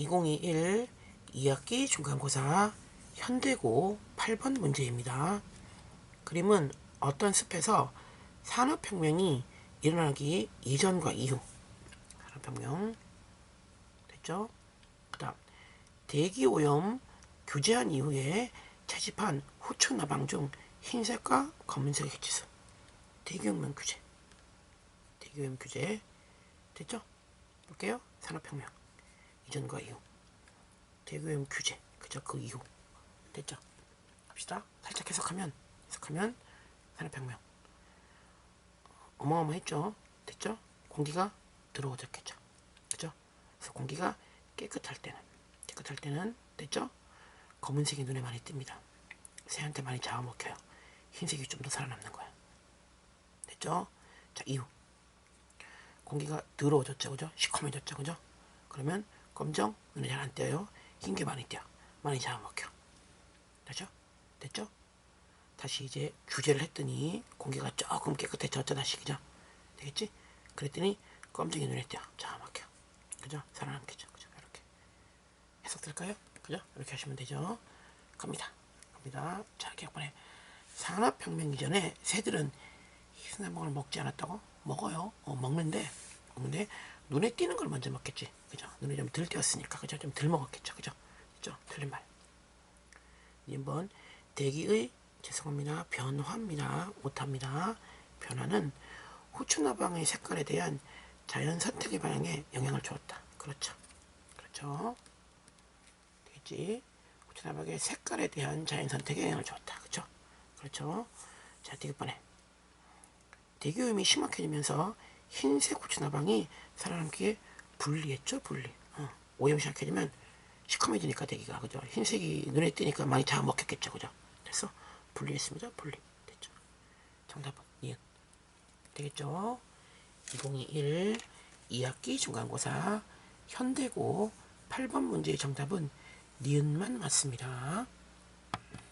2021 2학기 중간고사 현대고 8번 문제입니다. 그림은 어떤 숲에서 산업혁명이 일어나기 이전과 이후. 산업혁명. 됐죠? 그 다음 대기오염 규제한 이후에 채집한 후추 나방 중 흰색과 검은색의 해치수. 대기오염 규제. 대기오염 규제. 됐죠? 볼게요. 산업혁명 이전과 이후 대기오염 규제 그죠 그 이후 됐죠? 갑시다 살짝 해석하면 해석하면 산업혁명 어마어마했죠 됐죠? 공기가 들어오졌겠죠 그죠? 그래서 공기가 깨끗할 때는 깨끗할 때는 됐죠? 검은색이 눈에 많이 띕니다 새한테 많이 잡아먹혀요 흰색이 좀 더 살아남는 거야 됐죠? 자 이후 공기가 더러워졌죠 그죠? 시커매졌죠 그죠? 그러면 검정 눈에 잘 안 띄어요 흰 게 많이 띄어 많이 잡아먹혀 됐죠? 됐죠? 다시 이제 규제를 했더니 공기가 조금 깨끗해졌죠 다시 그죠? 되겠지? 그랬더니 검정이 눈에 띄어 잡아먹혀 그죠? 살아남겠죠 그죠? 이렇게 해석 될까요? 그죠? 이렇게 하시면 되죠 갑니다 갑니다 자 이렇게 이번에 산업혁명 이전에 새들은 희생나무를 먹지 않았다고? 먹어요 어, 먹는데 먹는데 눈에 띄는 걸 먼저 먹겠지. 그죠? 눈에 좀 덜 띄었으니까. 그죠? 좀 덜 먹었겠죠. 그죠? 그죠? 틀린 말. 2번 대기의 죄송합니다. 변화입니다. 못합니다. 변화는 후추나방의 색깔에 대한 자연 선택의 방향에 영향을 주었다. 그렇죠? 그렇죠? 되겠지? 후추나방의 색깔에 대한 자연 선택에 영향을 주었다. 그렇죠? 그렇죠? 자 되겠번에. 대기오염이 심각해지면서 흰색 후추나방이 살아남기에 불리했죠 분리. 어. 오염이 심각해지면 시커매지니까 대기가 그죠? 흰색이 눈에 띄니까 많이 잡아먹혔겠죠 그죠? 그래서 분리했습니다 분리. 됐죠? 정답은 니은 되겠죠? 2021 2학기 중간고사 현대고 8번 문제의 정답은 니은만 맞습니다